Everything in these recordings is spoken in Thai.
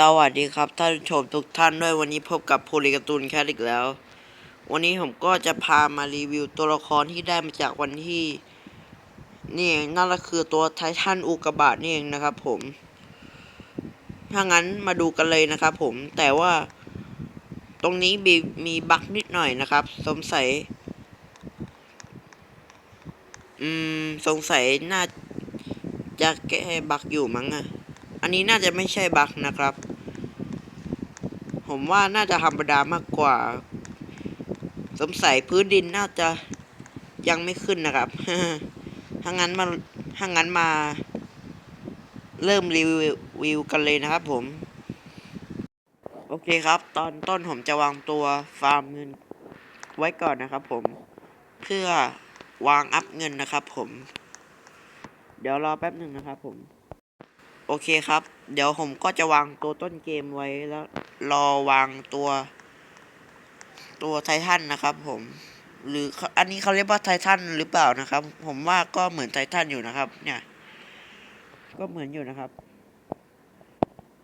สวัสดีครับท่านผู้ชมทุกท่านด้วยวันนี้พบกับโพลีการ์ตูนแคทอีกแล้ว วันนี้ผมก็จะพามารีวิวตัวละครที่ได้มาจากวันที่ นี่เองนั่นก็คือตัวไททันอุกกาบาตนี่เองนะครับผม ถ้างั้นมาดูกันเลยนะครับผมแต่ว่า ตรงนี้มีมีบั๊กนิดหน่อยนะครับสงสัยอืมสงสัยน่าจะแก้บั๊กอยู่มั้งอะ อันนี้น่าจะไม่ใช่บั๊กนะครับ ผมว่าน่าจะธรรมดามากกว่า สงสัยพื้นดินน่าจะยังไม่ขึ้นนะครับ ถ้างั้นมาถ้างั้นมา เริ่มรีวิวกันเลยนะครับผม โอเคครับ ตอนต้นผมจะวางตัวฟาร์มเงินไว้ก่อนนะครับผม เพื่อวางอัพเงินนะครับผม เดี๋ยวรอแป๊บหนึ่งนะครับผม โอเคครับ เดี๋ยวผมก็จะวางตัวต้นเกมไว้แล้ว รอวางตัว ตัวไททันนะครับผม หรืออันนี้เขาเรียกว่าไททันหรือเปล่านะครับ ผมว่าก็เหมือนไททันอยู่นะครับ เนี่ย ก็เหมือนอยู่นะครับ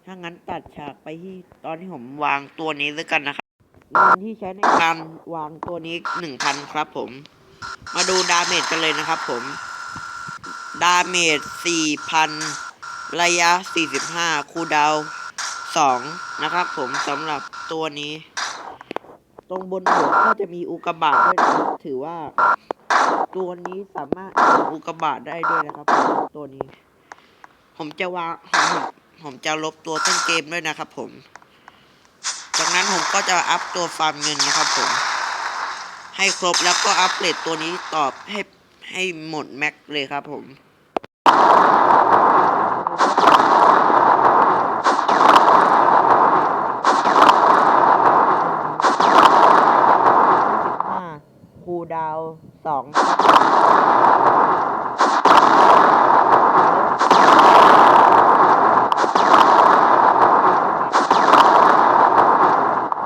ถ้างั้นตัดฉากไปที่ตอนที่ผมวางตัวนี้แล้วกันนะครับเงินที่ใช้ในการวางตัวนี้หนึ่งพันครับผม มาดูดาเมจกันเลยนะครับผม ดาเมจสี่พัน ระยะ 45 คูดาว 2 นะครับผมสำหรับตัวนี้ ตรงบนหัวก็จะมีอุกกาบาตด้วยนะครับถือว่า ตัวนี้สามารถอุกกาบาตได้ด้วยนะครับผมตัวนี้ ผมจะวางผมผมผมจะลบตัวต้นเกมด้วยนะครับ ผม จากนั้นผมก็จะอัพตัวฟาร์มเงินนะครับผม ให้ครบแล้วก็อัปเกรดตัวนี้ตอบให้ให้หมดแม็กเลยครับผม ห้าคูลดาวน์ สองข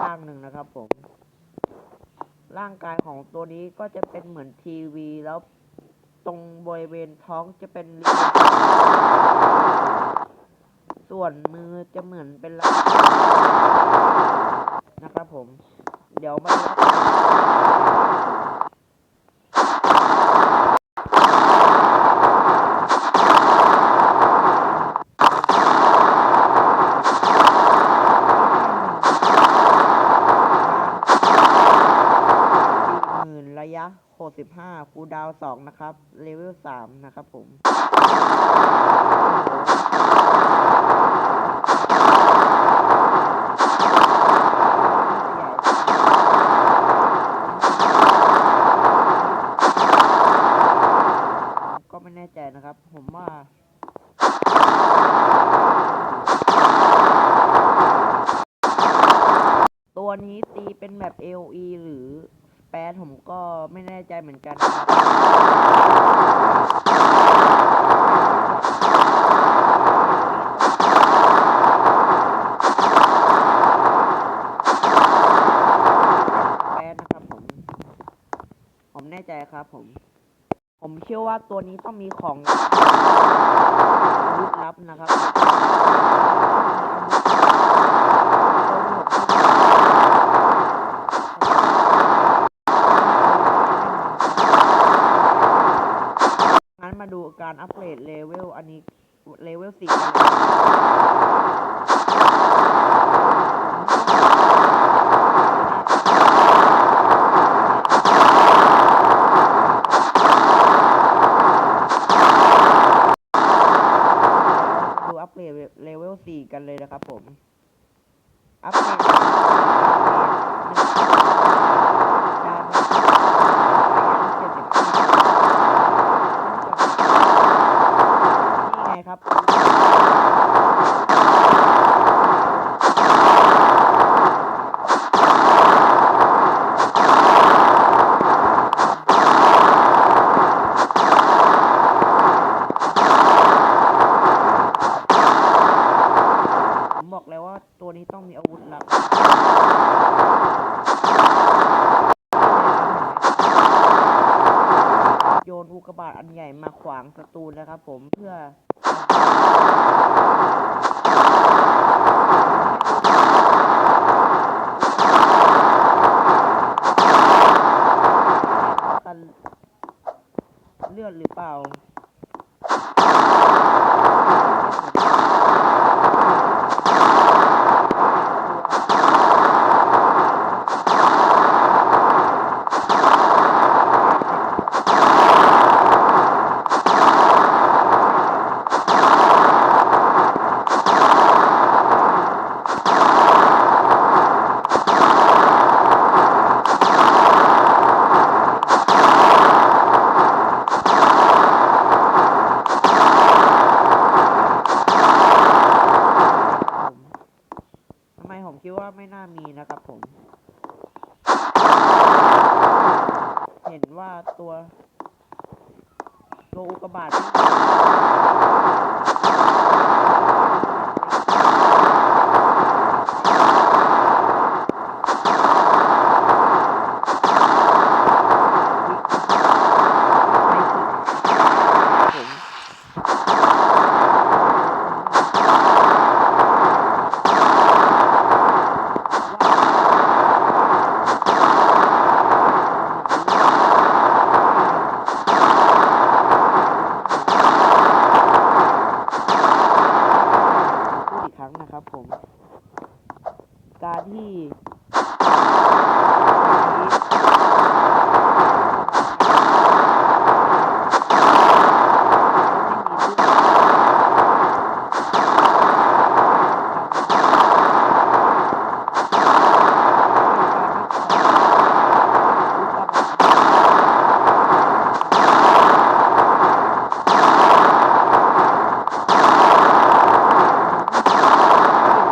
้างหนึ่งนะครับผม ร่างกายของตัวนี้ก็จะเป็นเหมือนทีวีแล้วตรงบริเวณท้องจะเป็นรีโมทส่วนมือจะเหมือนเป็นลนะครับผม เดี๋ยวมาดูห มื่นระยะ65คูดาวน์2นะครับ เลเวล3นะครับผมก็ไม่แน่ใจนะครับ ผมว่าตัวนี้ตีเป็นแบบ AOE หรือ ปดผมก็ไม่แน่ใจเหมือนกันครับแปดนะครับผม ผมแน่ใจครับผม ผมเชื่อว่าตัวนี้ต้องมีของอาวุธลับนะครับผมงั้นมาดูการอัปเกรดเลเวลอันนี้เลเวลสี่กันเลยดู อัปเกรดเลเวล C กันเลยนะครับผม อัปเกรด นอุกกาบาตอันใหญ่มาขวางศัตรูนะครับ ผมเพื่อเลือดหรือเปล่า การที่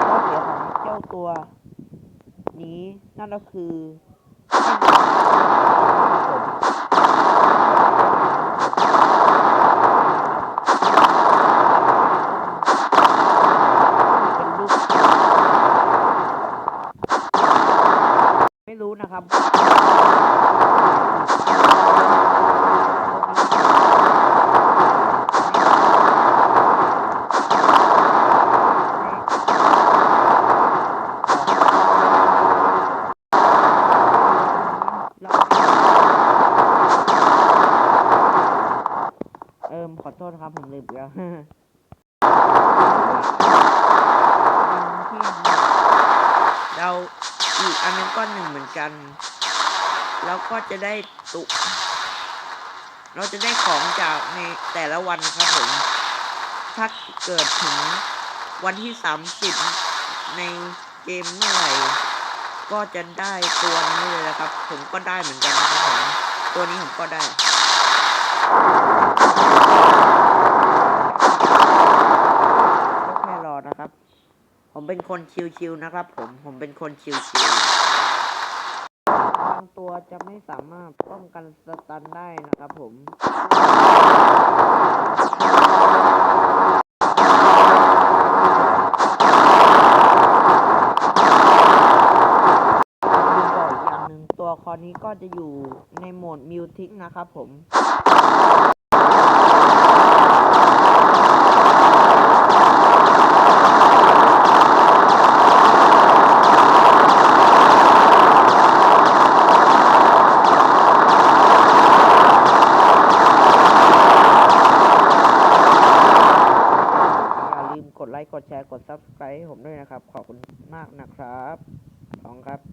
ข้อเสียของเจ้าตัว นี้นั่น ก็คือเป็นลูกไม่รู้นะครับ เอิม ขอโทษครับผมลืมแล้วเราอีกอันนึงก็หนึ่งเหมือนกัน แล้วก็จะได้ตุเราจะได้ของจากในแต่ละวันนะครับผม ถ้าเกิดถึงวันที่สามสิบในเกมเมื่อไหร่ ก็จะได้ตัวนี้เลยนะครับ ผมก็ได้เหมือนกันนะครับผม ตัวนี้ผมก็ได้ ก็แค่รอนะครับ ผมเป็นคนชิวๆนะครับ ผม ผมเป็นคนชิวๆบางตัวจะไม่สามารถป้องกันสตันได้นะครับผมลืมบออีกอย่างหนึ่งตัวคอนี้ก็จะอยู่ในโหมดมิวทิกนะครับผม อย่า กดไลค์กดแชร์กด Subscribe ให้ผมด้วยนะครับ ขอบคุณมากนะครับ ของครับ